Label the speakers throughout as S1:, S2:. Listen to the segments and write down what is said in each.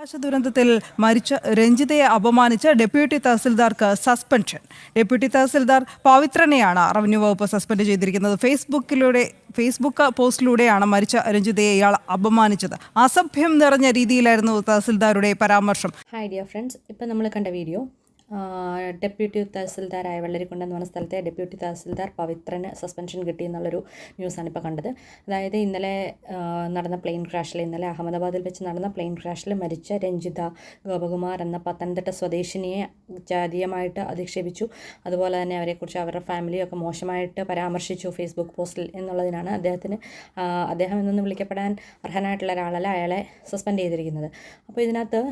S1: ആകാശ ദുരന്തത്തിൽ മരിച്ച രഞ്ജിതയെ അപമാനിച്ച ഡെപ്യൂട്ടി തഹസിൽദാർക്ക് സസ്പെൻഷൻ. ഡെപ്യൂട്ടി തഹസിൽദാർ പവിത്രനെയാണ് റവന്യൂ വകുപ്പ് സസ്പെൻഡ് ചെയ്തിരിക്കുന്നത്. ഫേസ്ബുക്കിലൂടെ ഫേസ്ബുക്ക് പോസ്റ്റിലൂടെയാണ് മരിച്ച രഞ്ജിതയെ ഇയാൾ അപമാനിച്ചത്. അസഭ്യം നിറഞ്ഞ രീതിയിലായിരുന്നു തഹസിൽദാരുടെ പരാമർശം.
S2: ഹായ് ഡിയർ ഫ്രണ്ട്സ് ഇപ്പം നമ്മൾ കണ്ട വീഡിയോ ഡെപ്യൂട്ടി തഹസിൽദാരായ വെള്ളരിക്കുണ്ട് എന്ന് പറഞ്ഞ സ്ഥലത്തെ ഡെപ്യൂട്ടി തഹസിൽദാർ പവിത്രന് സസ്പെൻഷൻ കിട്ടി എന്നുള്ളൊരു ന്യൂസാണ് ഇപ്പോൾ കണ്ടത്. അതായത് ഇന്നലെ നടന്ന പ്ലെയിൻ ക്രാഷിൽ ഇന്നലെ അഹമ്മദാബാദിൽ വെച്ച് നടന്ന പ്ലെയിൻ ക്രാഷിൽ മരിച്ച രഞ്ജിത ഗോപകുമാർ എന്ന പത്തനംതിട്ട സ്വദേശിനിയെ ജാതീയമായിട്ട് അധിക്ഷേപിച്ചു. അതുപോലെ തന്നെ അവരെക്കുറിച്ച് അവരുടെ ഫാമിലിയൊക്കെ മോശമായിട്ട് പരാമർശിച്ചു ഫേസ്ബുക്ക് പോസ്റ്റിൽ എന്നുള്ളതിനാണ് അദ്ദേഹത്തിന് അദ്ദേഹം എന്നൊന്നും വിളിക്കപ്പെടാൻ അർഹനായിട്ടുള്ള ഒരാളല്ല അയാളെ സസ്പെൻഡ് ചെയ്തിരിക്കുന്നത്. അപ്പോൾ ഇതിനകത്ത്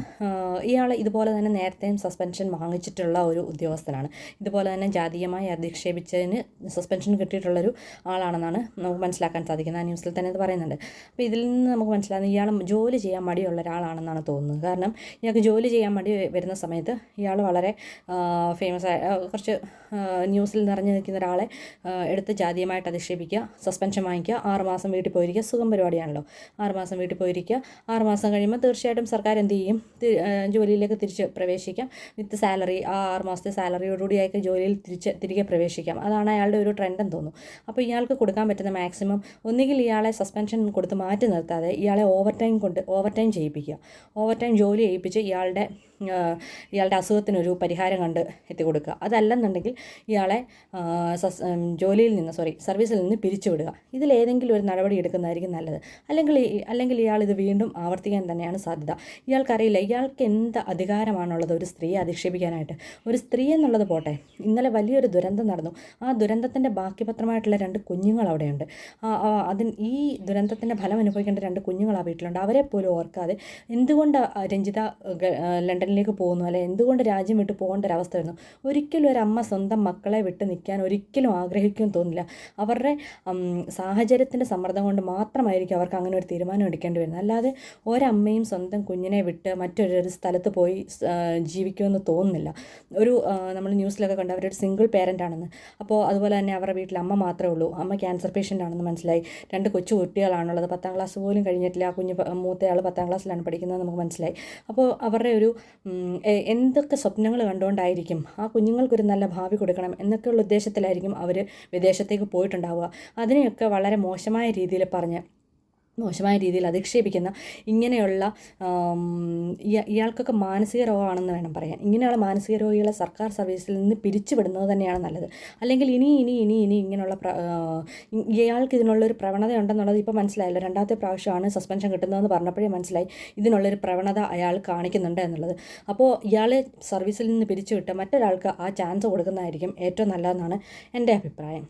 S2: ഇയാൾ ഇതുപോലെ തന്നെ നേരത്തെയും സസ്പെൻഷൻ വാങ്ങിച്ചിട്ടുള്ള ഒരു ഉദ്യോഗസ്ഥനാണ്. ഇതുപോലെ തന്നെ ജാതീയമായി അധിക്ഷേപിച്ചതിന് സസ്പെൻഷൻ കിട്ടിയിട്ടുള്ളൊരു ആളാണെന്നാണ് നമുക്ക് മനസ്സിലാക്കാൻ സാധിക്കുന്നത്. ആ ന്യൂസിൽ തന്നെ ഇത് പറയുന്നുണ്ട്. അപ്പോൾ ഇതിൽ നിന്ന് നമുക്ക് മനസ്സിലാകുന്നത് ഇയാൾ ജോലി ചെയ്യാൻ മടിയുള്ള ഒരാളാണെന്നാണ് തോന്നുന്നത്. കാരണം ഇയാൾക്ക് ജോലി ചെയ്യാൻ മടി വരുന്ന സമയത്ത് ഇയാൾ വളരെ ഫേമസ് ആയ കുറച്ച് ന്യൂസിൽ നിറഞ്ഞു നിൽക്കുന്ന ഒരാളെ എടുത്ത് ജാതീയമായിട്ട് അധിക്ഷേപിക്കുക സസ്പെൻഷൻ വാങ്ങിക്കുക ആറുമാസം വീട്ടിൽ പോയിരിക്കുക സുഖം പരിപാടിയാണല്ലോ. ആറുമാസം വീട്ടിൽ പോയിരിക്കുക. ആറുമാസം കഴിയുമ്പോൾ തീർച്ചയായിട്ടും സർക്കാർ എന്ത് ചെയ്യും? ജോലിയിലേക്ക് തിരിച്ച് പ്രവേശിക്കാം. വിത്ത് സാലറി ആ ആറ് മാസത്തെ സാലറിയോടുകൂടി അയാൾക്ക് ജോലിയിൽ തിരിച്ച് തിരികെ പ്രവേശിക്കാം. അതാണ് അയാളുടെ ഒരു ട്രെൻഡെന്ന് തോന്നുന്നു. അപ്പോൾ ഇയാൾക്ക് കൊടുക്കാൻ പറ്റുന്ന മാക്സിമം ഒന്നുകിൽ ഇയാളെ സസ്പെൻഷൻ കൊടുത്ത് മാറ്റി നിർത്താതെ ഇയാളെ ഓവർ ടൈം കൊണ്ട് ഓവർ ടൈം ചെയ്യിപ്പിക്കുക. ഓവർ ടൈം ജോലി ചെയ്യിപ്പിച്ച് ഇയാളുടെ ഇയാളുടെ അസുഖത്തിനൊരു പരിഹാരം കണ്ട് എത്തിക്കൊടുക്കുക. അതല്ലെന്നുണ്ടെങ്കിൽ ഇയാളെ ജോലിയിൽ നിന്ന് സോറി സർവീസിൽ നിന്ന് പിരിച്ചുവിടുക. ഇതിലേതെങ്കിലും ഒരു നടപടി എടുക്കുന്നതായിരിക്കും നല്ലത്. അല്ലെങ്കിൽ അല്ലെങ്കിൽ ഇയാൾ ഇത് വീണ്ടും ആവർത്തിക്കാൻ തന്നെയാണ് സാധ്യത. ഇയാൾക്കറിയില്ല ഇയാൾക്ക് എന്ത് അധികാരമാണുള്ളത് ഒരു സ്ത്രീയെ അധിക്ഷേപിക്കാനായിട്ട്. ഒരു സ്ത്രീ എന്നുള്ളത് പോട്ടെ ഇന്നലെ വലിയൊരു ദുരന്തം നടന്നു. ആ ദുരന്തത്തിന്റെ ബാക്കിപത്രമായിട്ടുള്ള രണ്ട് കുഞ്ഞുങ്ങൾ അവിടെയുണ്ട്. അതിന് ഈ ദുരന്തത്തിന്റെ ഫലം അനുഭവിക്കേണ്ട രണ്ട് കുഞ്ഞുങ്ങൾ ആ വീട്ടിലുണ്ട്. അവരെ പോലും ഓർക്കാതെ എന്തുകൊണ്ട് രഞ്ജിത ഗ- ലണ്ടനിലേക്ക് പോകുന്നു. അല്ലെ? എന്തുകൊണ്ട് രാജ്യം വിട്ട് പോകേണ്ട ഒരവസ്ഥ വരുന്നു? ഒരിക്കലും ഒരു അമ്മ സ്വന്തം മക്കളെ വിട്ട് നിൽക്കാൻ ഒരിക്കലും ആഗ്രഹിക്കും തോന്നില്ല അവരുടെ സാഹചര്യത്തിന്റെ സമ്മർദ്ദം കൊണ്ട് മാത്രമായിരിക്കും അവർക്ക് അങ്ങനെ ഒരു തീരുമാനം എടുക്കേണ്ടി വരുന്നത്. അല്ലാതെ ഒരമ്മയും സ്വന്തം കുഞ്ഞിനെ വിട്ട് മറ്റൊരു സ്ഥലത്ത് പോയി ജീവിക്കുമെന്ന് തോന്നുന്നില്ല. ഒരു നമ്മൾ ന്യൂസിലൊക്കെ കണ്ട അവരൊരു സിംഗിൾ പേരന്റ് ആണെന്ന്. അപ്പോൾ അതുപോലെ തന്നെ അവരുടെ വീട്ടിൽ അമ്മ മാത്രമേ ഉള്ളൂ. അമ്മ ക്യാൻസർ പേഷ്യന്റ് ആണെന്ന് മനസ്സിലായി. രണ്ട് കൊച്ചു കുട്ടികളാണുള്ളത്. പത്താം ക്ലാസ് പോലും കഴിഞ്ഞിട്ടില്ല. ആ കുഞ്ഞ് മൂത്തയാൾ പത്താം ക്ലാസ്സിലാണ് പഠിക്കുന്നത് നമുക്ക് മനസ്സിലായി. അപ്പോൾ അവരുടെ ഒരു എന്തൊക്കെ സ്വപ്നങ്ങൾ കണ്ടുകൊണ്ടായിരിക്കും ആ കുഞ്ഞുങ്ങൾക്കൊരു നല്ല ഭാവി കൊടുക്കണം എന്നൊക്കെയുള്ള ഉദ്ദേശത്തിലായിരിക്കും അവർ വിദേശത്തേക്ക് പോയിട്ടുണ്ടാവുക. അതിനെയൊക്കെ വളരെ മോശമായ രീതിയിൽ പറഞ്ഞ് മോശമായ രീതിയിൽ അധിക്ഷേപിക്കുന്ന ഇങ്ങനെയുള്ള ഇയാൾക്കൊക്കെ മാനസിക രോഗമാണെന്ന് വേണം പറയാൻ. ഇങ്ങനെയുള്ള മാനസിക രോഗികളെ സർക്കാർ സർവീസിൽ നിന്ന് പിരിച്ചുവിടുന്നത് തന്നെയാണ് നല്ലത്. അല്ലെങ്കിൽ ഇനി ഇനി ഇനി ഇനി ഇങ്ങനെയുള്ള ഇയാൾക്ക് ഇതിനുള്ളൊരു പ്രവണത ഉണ്ടെന്നുള്ളത് ഇപ്പോൾ മനസ്സിലായല്ലോ. രണ്ടാമത്തെ പ്രാവശ്യമാണ് സസ്പെൻഷൻ കിട്ടുന്നതെന്ന് പറഞ്ഞപ്പോഴേ മനസ്സിലായി ഇതിനുള്ളൊരു പ്രവണത അയാൾ കാണിക്കുന്നുണ്ട് എന്നുള്ളത്. അപ്പോൾ ഇയാളെ സർവീസിൽ നിന്ന് പിരിച്ചുവിട്ട് മറ്റൊരാൾക്ക് ആ ചാൻസ് കൊടുക്കുന്നതായിരിക്കും ഏറ്റവും നല്ലതെന്നാണ് എന്റെ അഭിപ്രായം.